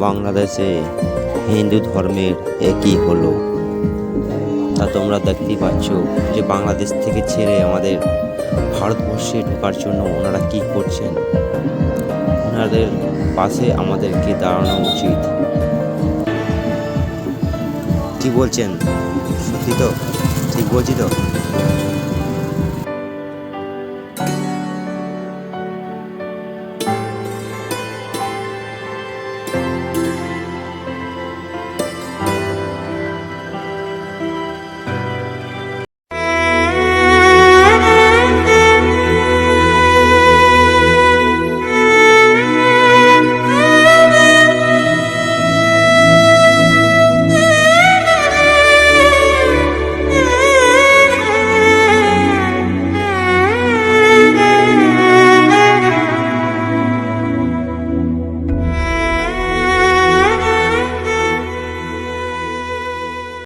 বাংলাদেশে হিন্দু ধর্মের একই হলো? তা তোমরা দেখতেই পাচ্ছ যে বাংলাদেশ থেকে ছেড়ে আমাদের ভারতবর্ষে ঢোকার জন্য ওনারা কি করছেন? ওনাদের পাশে আমাদেরকে দাঁড়ানো উচিত। কি বলছেন? সত্যি তো? ঠিক বলছি তো?